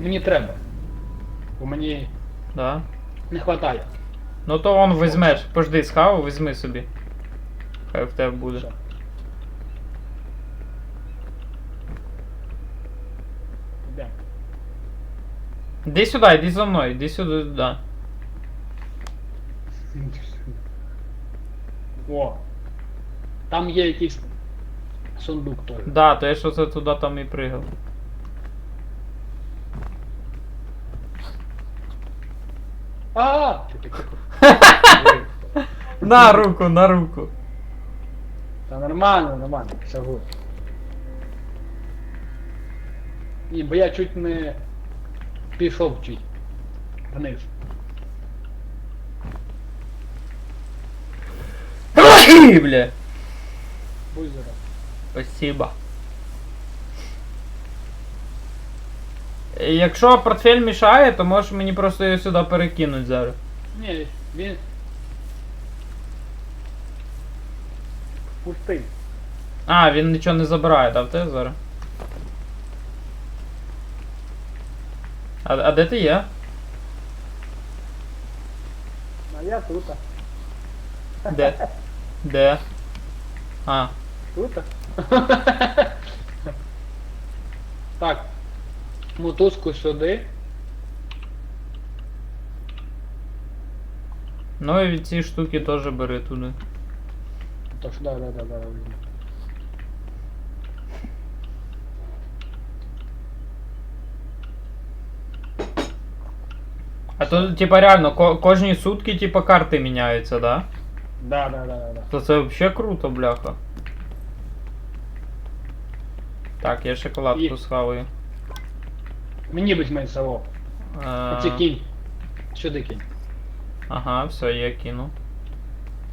Мені треба. Бо мені Да. не вистачає. Ну то он візьмеш. Пожди, схаву, візьми собі. Хай в тебе буде. Все. Йдемо. Іди сюди, іди за мною, іди сюди, да. О. Там є якийсь сундук теж. Да, то я що це туди там і пригав. А! На руку, на руку. Та нормально, нормально, все гуд. Ні, бо я чуть не пішов чуть вниз. Бля. Будь здоров. Спасибо. Якщо портфель мішає, то можеш мені просто його сюди перекинути зараз. Ні, він. Пустий. А, він нічого не забирає, да, в тебе зараз? А, а де ти є? А я тут. Де? Де? А. Тут. так. Мотузку сюди. Ну і від ці штуки теж бери туди. Тож, да, да, да, да, візьму. А то, типа, реально, ко кожні сутки, типа, карти міняються, да? Да, да, да, да, да. То це взагалі круто, бляха. Так, я шоколадку І- схаваю. Мені візьми село. Е, Оце кінь. Сюди кінь. Ага, все, я кину.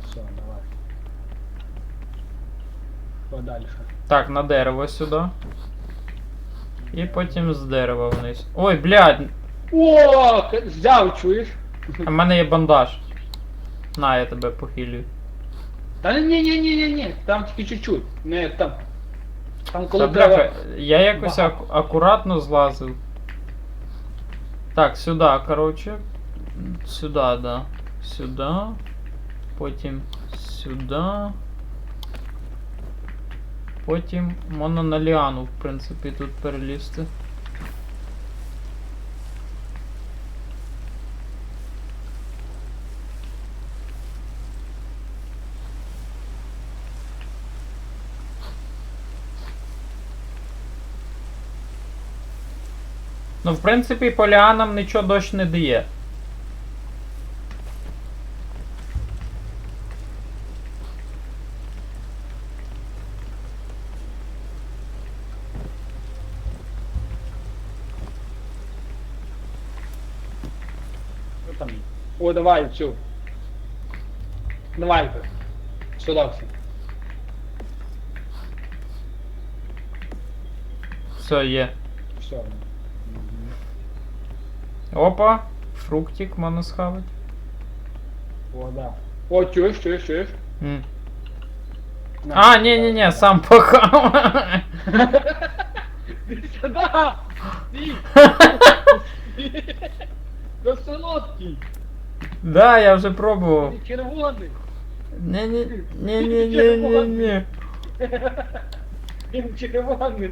Все, давай. Подальше. Так, на дерево сюди. І потім з дерева вниз. Ой, блядь, О, взяв, чуєш? а в мене є бандаж. На, я тебе похилюю. Та ні, ні, ні, ні, ні, там тільки чуть-чуть. Не там. Там коли Та, треба. бляха, я якось ак- акуратно злазив. Так, сюди, коротше. Сюди, да. Сюди. Потім сюди. Потім можна на ліану, в принципі, тут перелізти. Ну, в принципі, по ліанам нічого дощ не дає. Що? О, давай, цю. Давай. Все. Все, є. Все. Опа, фруктик можна схавати. О, да. О, чуєш, чуєш, чуєш? М. На. А, ні, ні, ні, сам похав. Сюда! Стій! Це солодкий! Да, я вже пробував. Він червоний! Ні, ні, ні, ні, ні, ні, ні. Він червоний!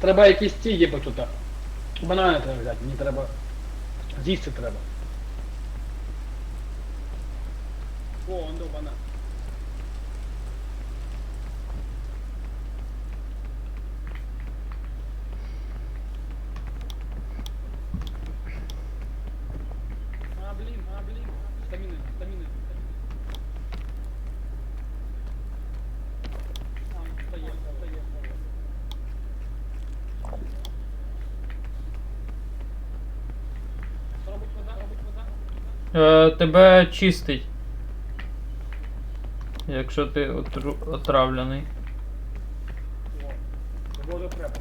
Треба якісь ці є тут. Банани треба взяти, мені треба. З'їсти треба. О, он до банан. А, блін, а, блін. Стаміни, стаміни. А, Е, тебе чистить. Якщо ти отру... отравлений. О, воду треба.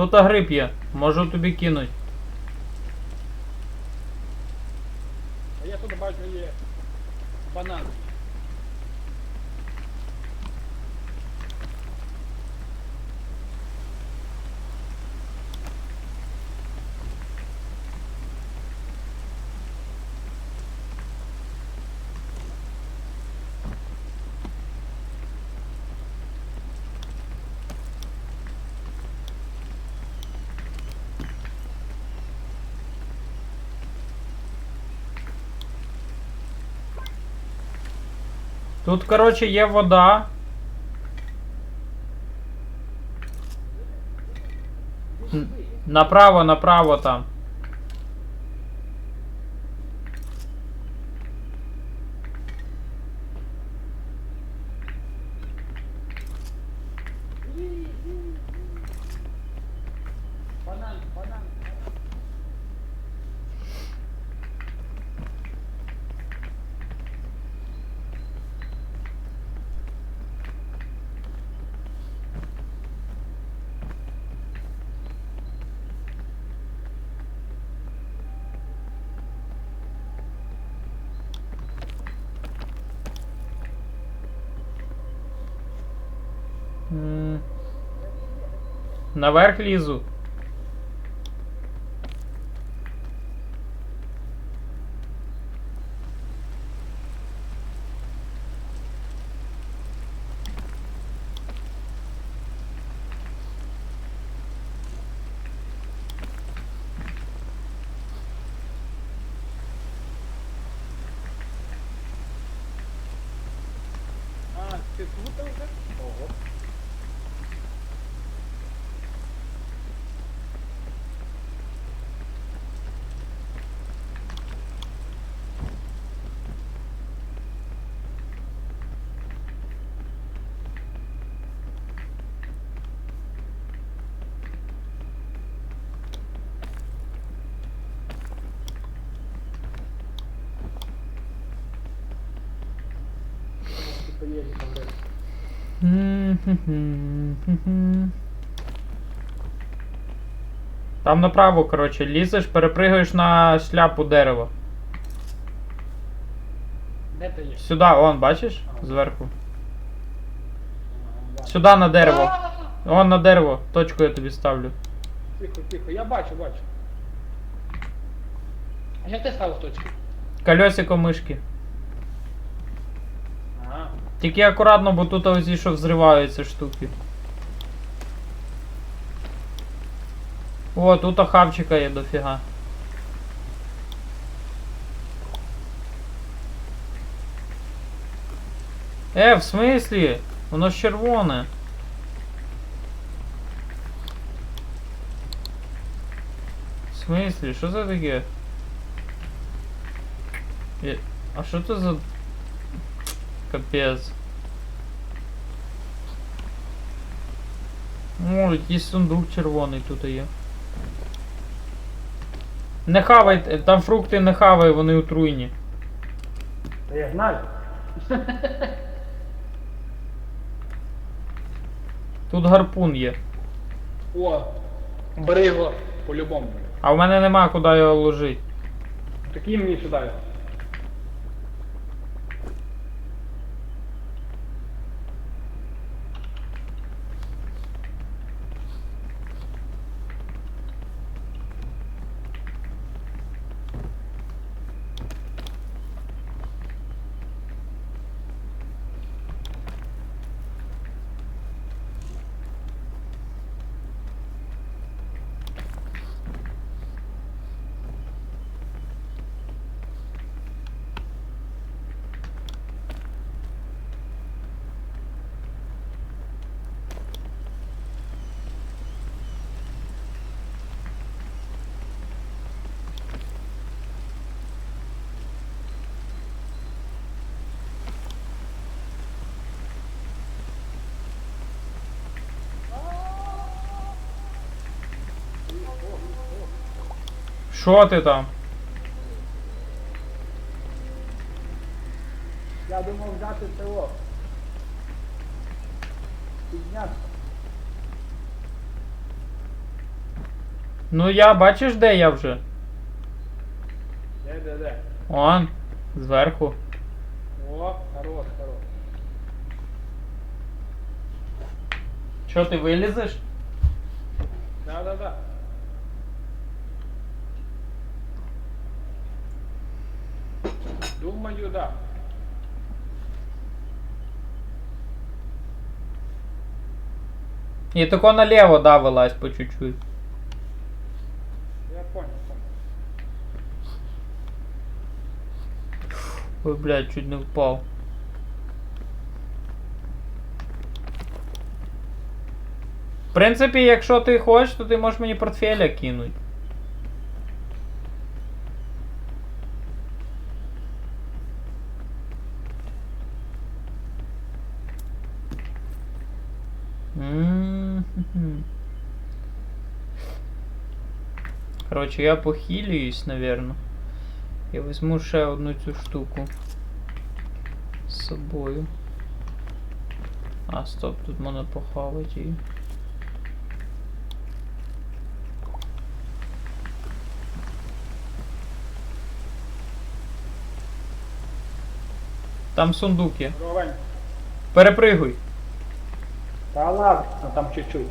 Тут агрип є, можу тобі кинуть. А я тут бачу є банан. Тут, коротше, є вода. Направо, направо там. Наверх лізу. А, ти тут там вже? Ого. Типа є там. Направо, коротше, лізеш, перепригаєш на шляпу дерева. Де ти є? Сюди, вон, бачиш? Зверху. Сюди на дерево. Вон на дерево. Точку я тобі ставлю. Тихо, тихо, я бачу, бачу. А як ти ставив точки? Колесико мишки. Тільки акуратно, бо тут ось що взриваються штуки. О, тут хавчика є дофіга. Е, в смислі? Воно ж червоне. В смислі? Що це таке? Е, А що це за... Капець. О, якийсь сундук червоний тут є. Не хавай, е, там фрукти не хавай, вони отруйні. Та я знаю. Тут гарпун є. О, бери його по-любому. А в мене нема куди його ложити. Такий мені сюди. Що ти там? Я думав взяти село. Підняти. Ну я бачиш, де я вже? Де, де, де? Он, зверху. О, хорош, хорош. Що ти вилізеш? Да, да, да. Думаю, да. І тако наліво, да, вилазь по чуть-чуть. Я понял, понял. Ой, блядь, чуть не впав. В принципі, якщо ти хочеш, то ти можеш мені портфеля кинуть. Короче, я похилююсь, наверное. Я візьму ще одну цю штуку з собою. А, стоп, тут можна похавати її. Там сундук є. Ровень. Перепригуй. Та ладно, там чуть-чуть.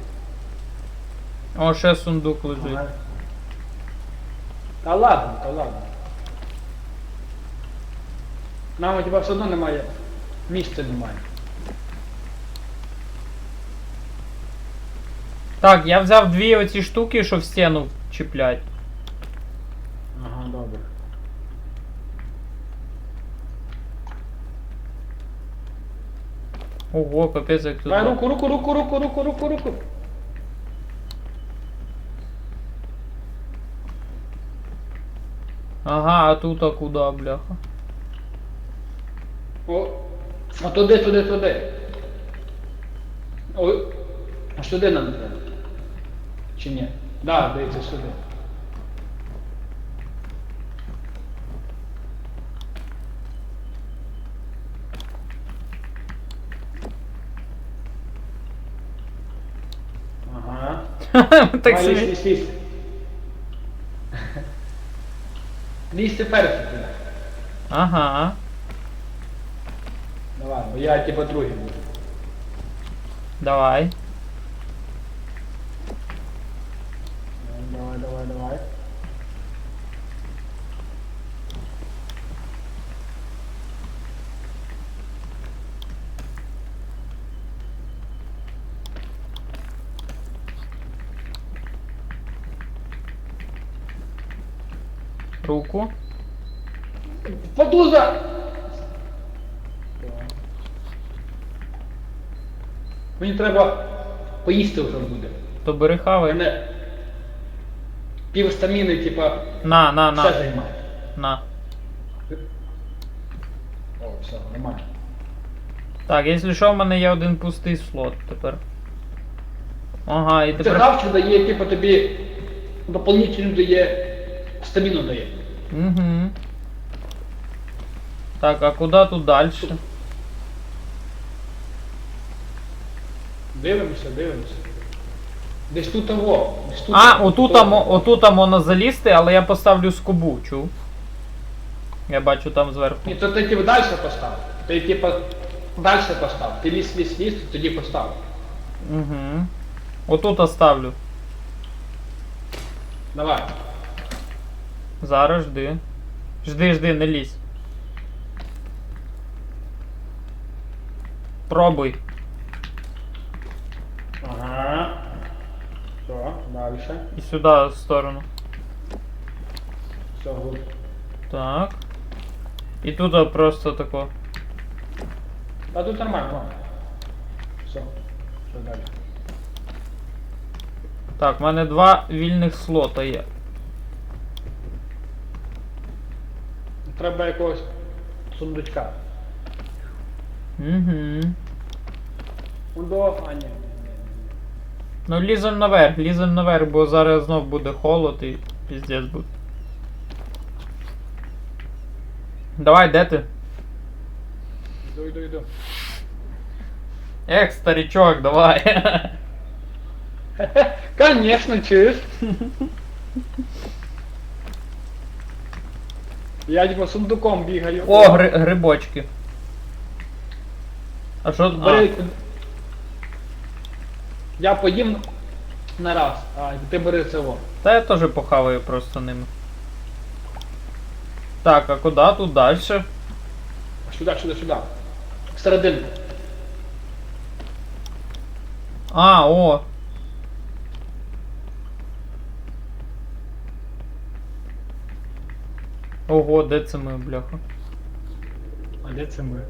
О, ще сундук лежить. Ага. Та ладно, та ладно. Нам у тебе все одно немає. Місця немає. Так, я взяв дві оці штуки, що в стіну чіплять. Ага, добре. Ого, капець, як тут. Давай руку, руку, руку, руку, руку, руку, руку. Ага, а тут а куди, бляха? О, а туди, туди, туди. Ой, а сюди нам треба. Чи ні? Да, дивіться сюди. Ага. так собі. лізь, лізь, лізь. Лізьте перший туди. Ага. Давай, бо я типа другий буду. Давай. Давай, давай, давай. Руку. Подуза! Мені треба поїсти вже буде. То бери хавай. мене пів стаміни, типа, На, на, все на. займає. На. О, все, нормально. Так, якщо що, в мене є один пустий слот тепер. Ага, і Це тепер. дає, типа, тобі дополнительно дає, стаміну дає. Угу. Так, а куди тут далі? Дивимося, дивимося. Десь тут того. Десь тут А, отут отут можна залізти, але я поставлю скобу, чув. Я бачу там зверху. Ні, то ти типу далі постав. Ти типа далі постав. Ти ліс, ліс, ліс, тоді постав. Угу. Отут оставлю. Давай. Зараз жди. Жди, жди, не лізь. Пробуй. Ага. Все, далі. І сюди в сторону. Все, гуд. Так. І тут просто тако. Та тут нормально. Все. Що далі? Так, в мене два вільних слота є. Треба якогось сундучка. Угу. Кудо, а ні. Ну лізем наверх, лізем наверх, бо зараз знов буде холод і піздець буде. Давай, де ти? Йду, йду, йду. Ех, старичок, давай. Конечно, чуєш. Я типа сундуком бігаю. О, гри грибочки. А що? А, Бери. Я поїм на раз, а ти бери цього. та я теж похаваю просто ними. Так, а куди тут далі? Сюди, сюди, сюди. Всередину. А, о. Ого, де це ми, бляха? А де це ми?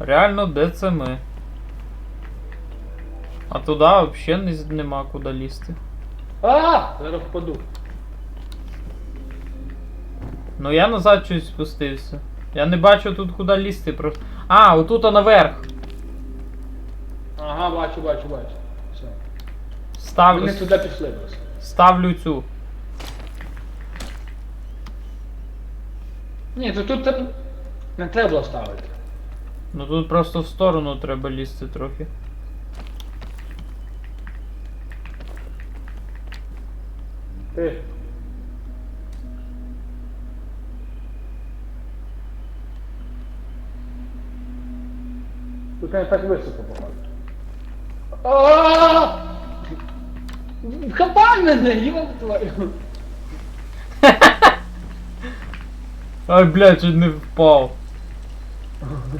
Реально, де це ми? А туди взагалі нема куди лізти. А! Зараз впаду. Ну я назад щось спустився. Я не бачу тут куди лізти просто. А, отут а наверх. Ага, бачу, бачу, бачу. Все. Став... Вони туди пішли просто. Ставлю цю. Ні, то тут не треба було ставити. Ну тут просто в сторону треба лізти трохи. Ти. Тут не так високо походу. А! Хапай мене, йоп твою. Ай, блядь, чуть не впав.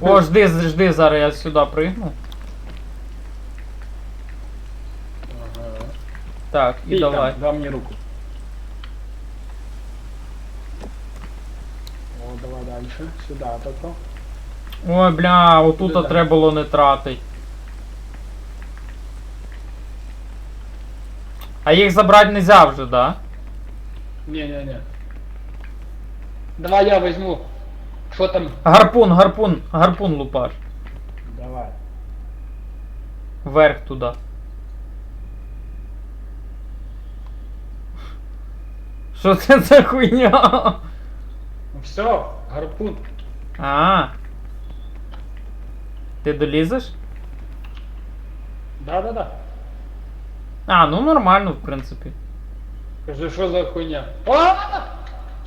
О, жди, жди, зараз я сюди пригну. Так, і І давай. там, дай мені руку. О, давай дальше. Сюди тако. Ой, бля, отут Куди треба було не тратить. А їх забрати нельзя вже, да? Ні-ні-ні. Давай я візьму. Що там? Гарпун, гарпун, гарпун лупаш. Давай. Вверх туди. Що це за хуйня? Ну все, гарпун. А. Ти долізеш? Да-да-да. А, ну нормально, в принципі. Кажи, що за хуйня? А!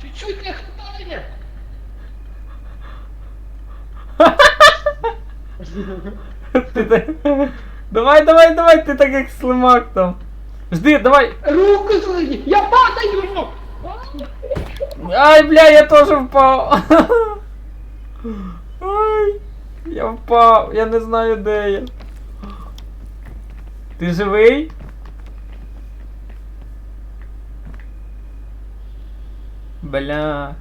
Чуть-чуть не хватає. Ти так... Давай, давай, давай, ти так як слимак там. Жди, давай. Руку свої! Я падаю! Ай, бля, я теж впав. Ай, я впав, я не знаю де я. Ти живий? Бля.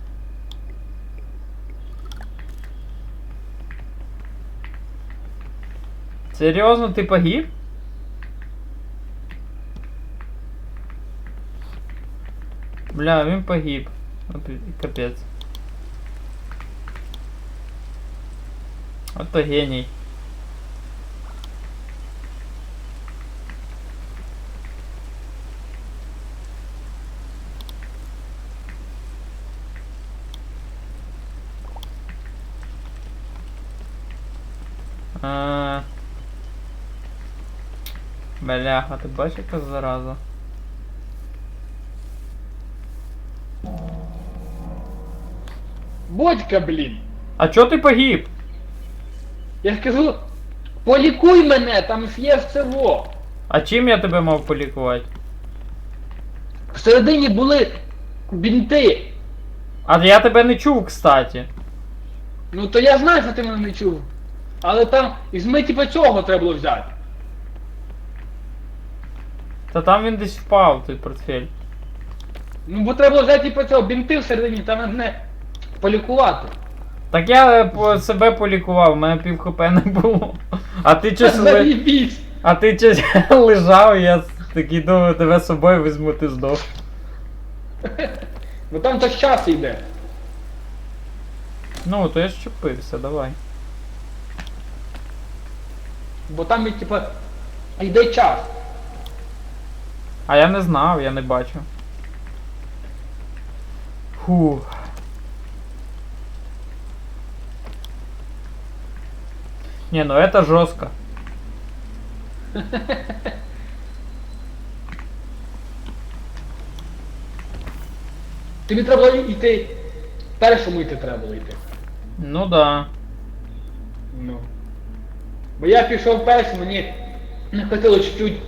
Серйозно, ти погиб? Бля, він погиб. Опі- Капець. Ото геній. А. Бляха, ти бачиш яка зараза? Бодька, блін. А чо ти погиб? Я ж кажу, полікуй мене, там ж є всього. А чим я тебе мав полікувати? Всередині були бінти. А я тебе не чув, кстати. Ну то я знаю, що ти мене не чув. Але там візьми типа цього треба було взяти. Та там він десь впав, той портфель. Ну бо треба було взяти типа цього бінти всередині, там мене полікувати. Так я е, по себе полікував, у мене пів хп не було. А ти щось ли... Заїбісь. А ти щось лежав, і я такий думаю, тебе з собою візьму, ти здох. Ну там то час йде. Ну, то я ж чупився, давай. Бо там типа йде час. А я не знав, я не бачу. Фу. Не, ну это жестко. Тобі треба було йти. Першому йти треба було йти. Ну да. Ну. Бо я пішов першим, мені не хотіло чуть-чуть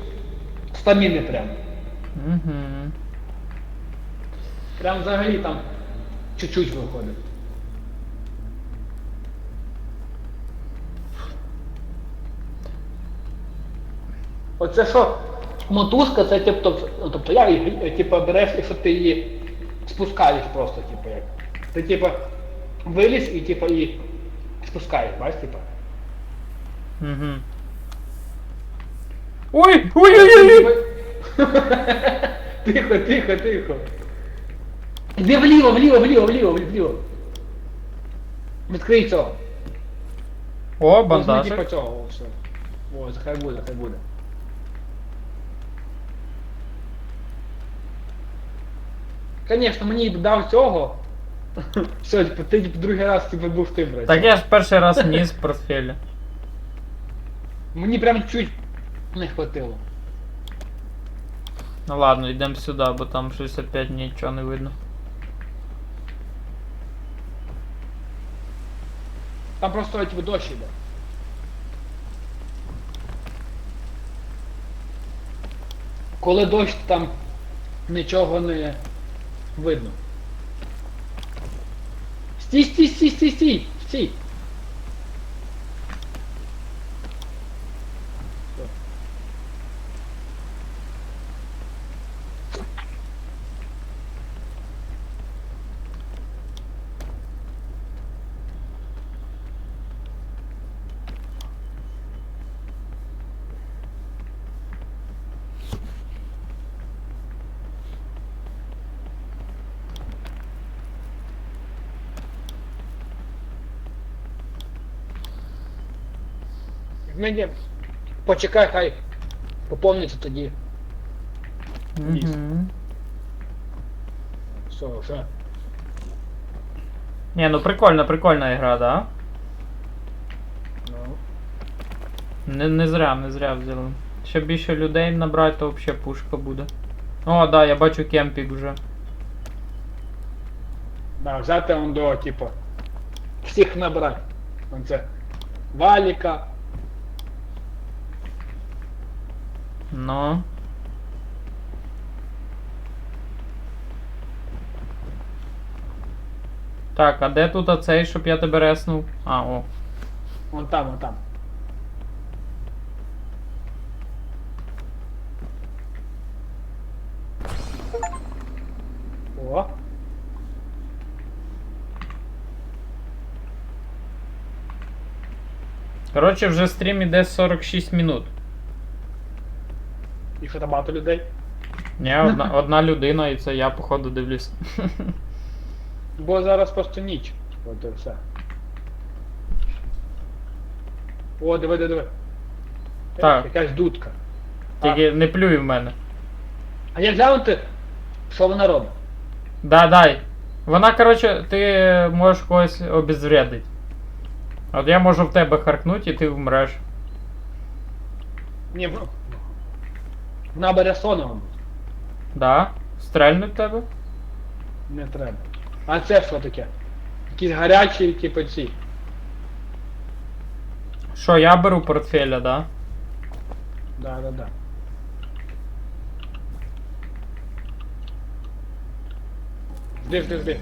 стаміни прям. Угу. Прям взагалі там чуть-чуть виходить. Оце що? Мотузка, це тобто, тобто як її, типу, береш, якщо ти її спускаєш просто, типу як. Ти типу виліз і типу і спускаєш, бачиш, типу. Угу. Ой, ой, ой, ой, ой. Тихо, тихо, тихо. Іди вліво, вліво, вліво, вліво, вліво. Відкрий цього. О, Возьми, бандажик. типа цього, о, все. О, хай буде, хай буде. Конечно, мені б дав цього. Все, типу, ти типу, другий раз типу, був ти, блядь. Так я ж перший раз вниз в портфелі. Мені прям чуть не хватило. Ну ладно, йдемо сюди, бо там щось опять нічого не видно. Там просто типу, дощ іде. Коли дощ, там нічого не видно. Стій, стій, стій, стій, стій, стій. Мені почекай, хай поповниться тоді. Ніс. Угу. Все, вже. Не, ну прикольна, прикольна ігра, да? Ну. Не, не зря, не зря взяли. Ще більше людей набрати, то взагалі пушка буде. О, да, я бачу кемпік вже. Да, взяти он до, типу, всіх набрати. Он це валіка. Ну. Так, а де тут оцей, щоб я тебе реснув? А, о. Вон там, вон там. О. Коротше, вже стрім іде 46 минут. Там багато людей. Ні, одна, одна людина, і це я, походу, дивлюсь. Бо зараз просто ніч. От і все. О, диви, диви, диви. Так. Якась дудка. Тільки не плюй в мене. А як глянути, що вона робить? Да, дай. Вона, коротше, ти можеш когось обезвредити. От я можу в тебе харкнути і ти вмреш. Ні, вона бере сон. Да? Стрельнуть в тебе? Не треба. А це що таке? Якісь гарячі, типу ці. Що, я беру портфеля, да? Да, да, да. Жди, жди, жди.